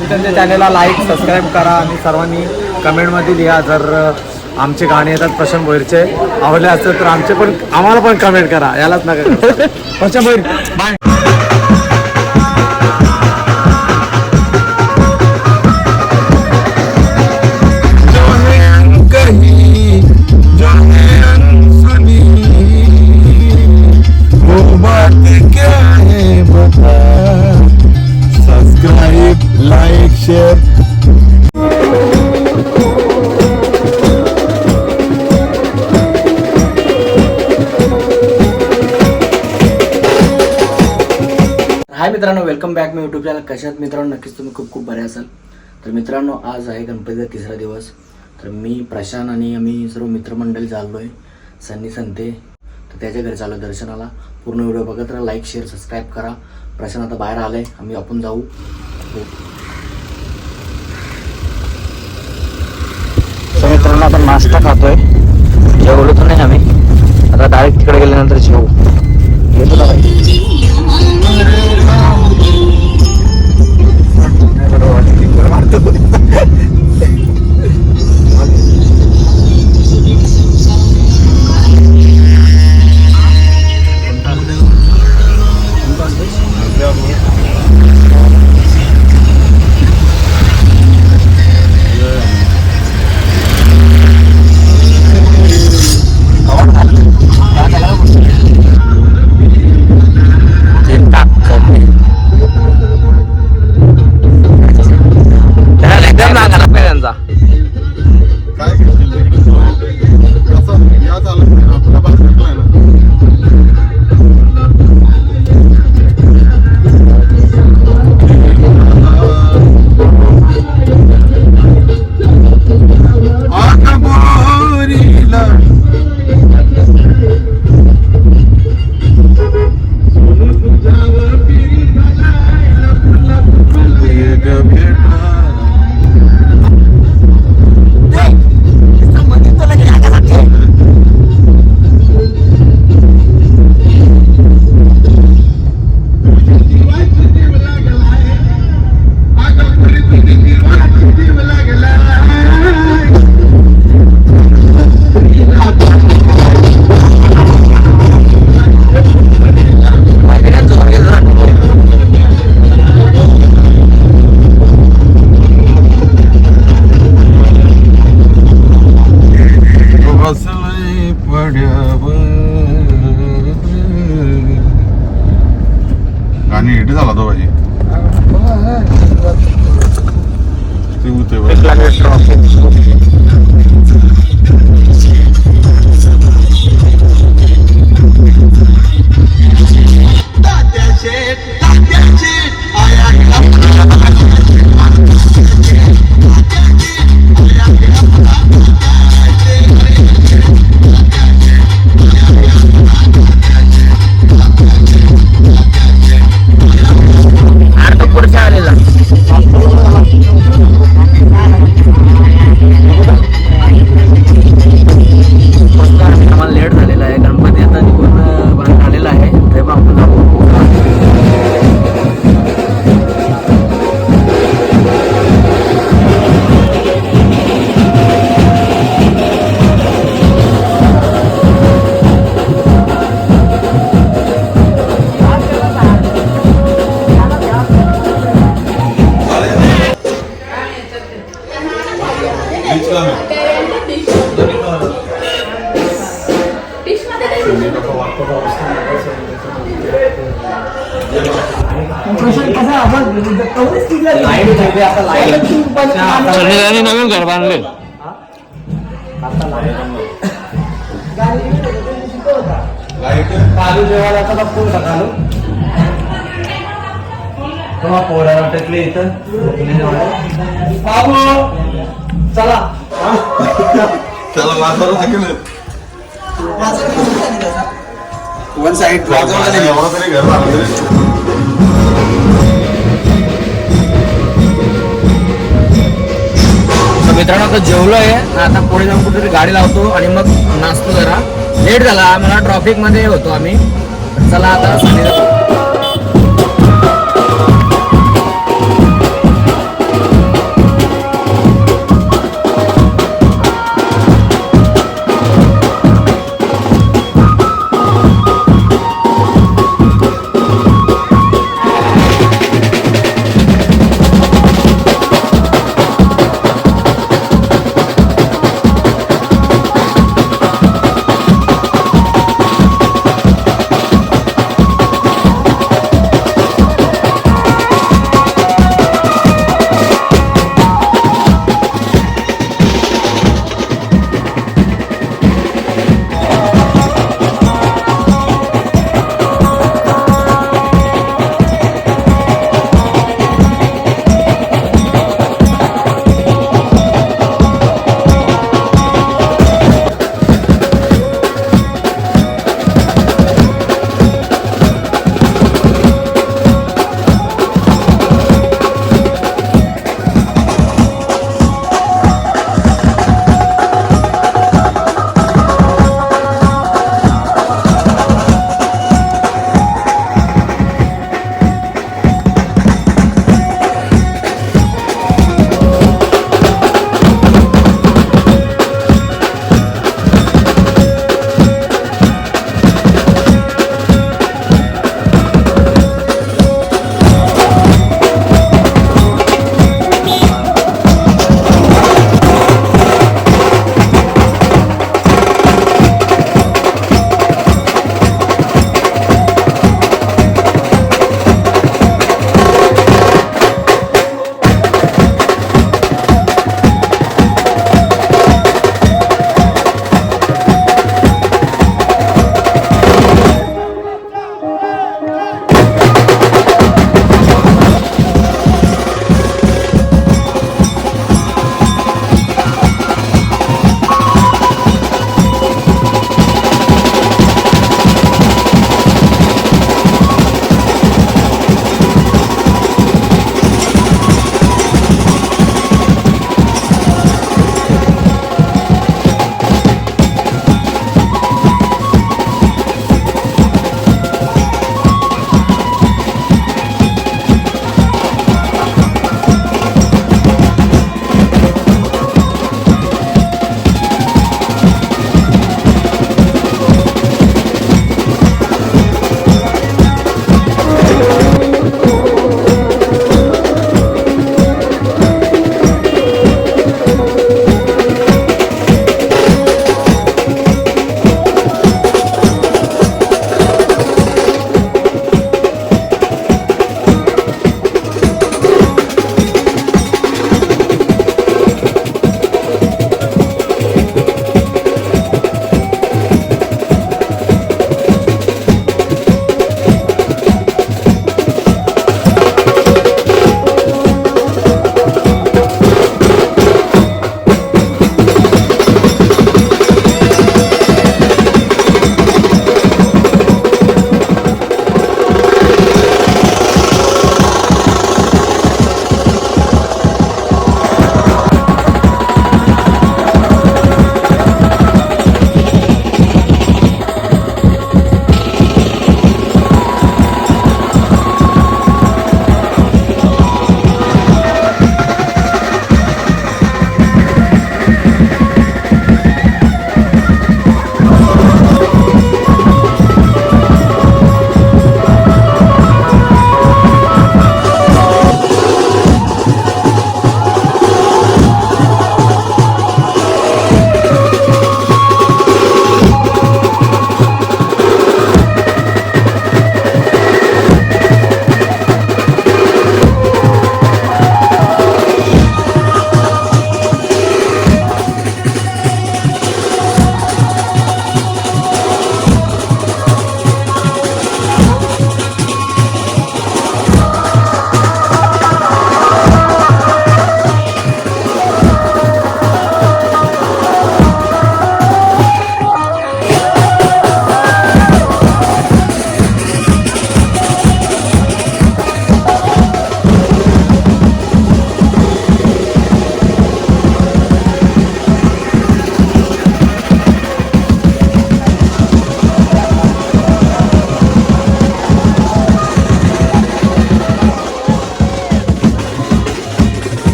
त्यांच्या चॅनलला like subscribe करा आणि सर्वांनी कमेंटमध्ये लिहा. जर आमचे गाणे येतात प्रशांत भोईरचे आवडले असतात तर आमचे पण आम्हाला पण कमेंट करा. यालाच नका Prashant Bhoir bye welcome back मी यूट्यूब चॅनल कशात मित्रांनो? नक्कीच तुम्ही खूप खूप बरे असाल. तर मित्रांनो आज आहे गणपतीचा तिसरा दिवस. तर मी प्रशांत आणि आम्ही सर्व मित्रमंडळी चाललो आहे सन्नी संते. तर त्याच्या घरी चाललो दर्शनाला. पूर्ण व्हिडिओ बघत राहा लाईक शेअर सबस्क्राईब करा. प्रशांत आता बाहेर आलाय. आम्ही आपण जाऊ. तर मित्रांनो आपण नाश्ता खातोय. जेवलो तर नाही आम्ही. आता डायरेक्ट तिकडे गेल्यानंतर जेवू. येतो ना Absolutely. नवीन घर बांधले. कालू जेवायला आता फुल का कालू? तेव्हा पोराला टेकले इथं. बाबू! चला. त्याला वाजवायला लागेल वन साईड. एवढा तरी घर झालं मित्रांनो आता जेवलो आहे आता पुढे जाऊन कुठेतरी गाडी लावतो आणि मग नाचतो जरा. लेट झाला मला ट्रॉफिकमध्ये होतो आम्ही. चला आता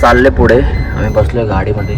चालले पुढे. आम्ही बसलोय गाडीमध्ये.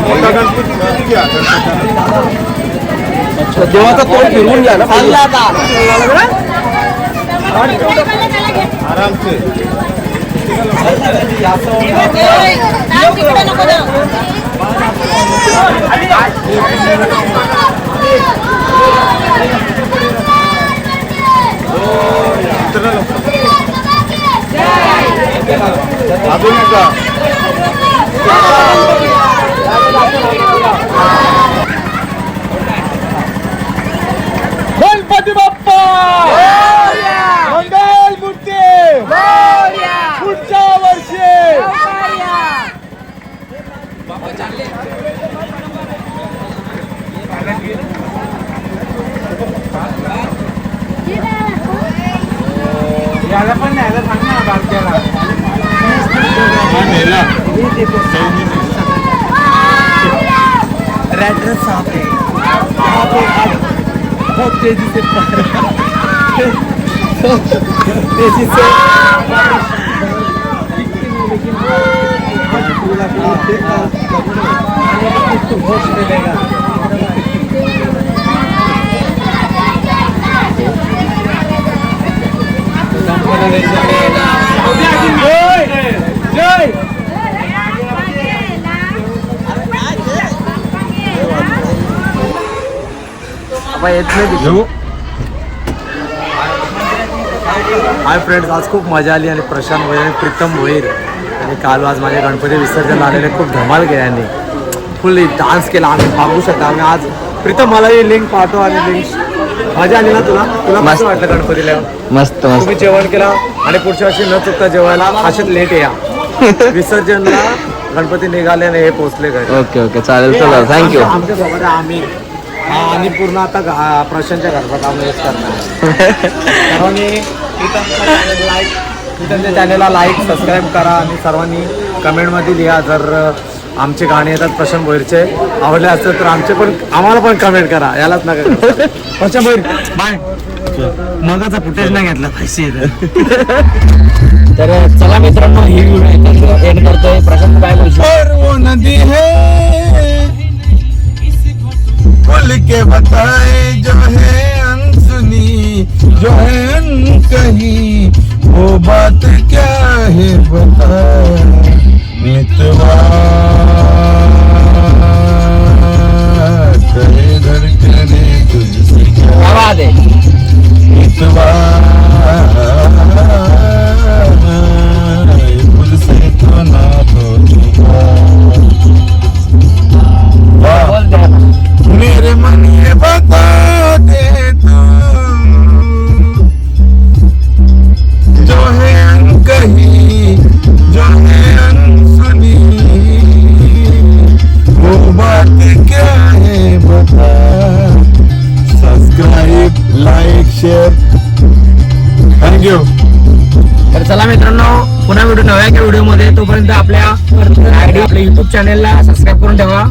मोठा गणपती किती घ्या देवाचा तोंड फिरवून घ्या ना. आराम से अजून एकदा गणपती बाप्पा मंगल मूर्ती पुढच्या वर्षी याला पण न्यायला सांग ना बालक्याला हा रेड रेड साफ है बहुत तेजी से तेजी से होश मिलेगा जय जय घेऊ हाय फ्रेंड्स आज खूप मजा आली आणि प्रशांत भोईर आणि प्रीतम भोईर आणि काल आज माझे गणपती विसर्जन आलेले खूप धमाल केली यांनी. फुल डान्स केला आम्ही बघू शकता. आम्ही आज प्रीतम मला ही लिंक पाठव आणि लिंक मजा आली ना तुला? तुला मस्त. वाटलं गणपतीला? मस्त तुम्ही जेवण केलं आणि पुढच्या वर्षी न चुकता जेवायला अशाच लेट या. विसर्जनला गणपती निघाले आणि हे पोहोचले घरी. Okay okay. चालेल चला. थँक्यू आमच्यासोबत आम्ही. आणि पूर्ण आता घा- प्रशांतच्या घरचं काम हेच करणार सर्वांनी प्रीतमच्या लाईक सबस्क्राईब करा आणि सर्वांनी कमेंटमध्ये लिहा. जर अ, आमचे गाणे येतात प्रशांत भोईरचे आवडले असतील तर आमचे पण आम्हाला पण कमेंट करा. यालाच नका करू. प्रशांत भोईर बाय मगाचा फुटेज नाही घेतला पैसे तर चला मित्रांनो ही व्हिडिओ एंड करतोय. प्रशांत काय बोलतो नदी है. खुल के बताए जो है अनसुनी जो है अनकही वो बात क्या है बता करे धड़कने तुझसे आवाज़ लाईक चला मित्रांनो पुन्हा व्हिडिओ नव्या व्हिडिओमध्ये. तोपर्यंत आपल्या आयडी आपल्या युट्यूब चॅनेलला सबस्क्राईब करून ठेवा.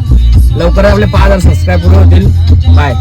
लवकर आपले पाच हजार सबस्क्राईब होतील बाय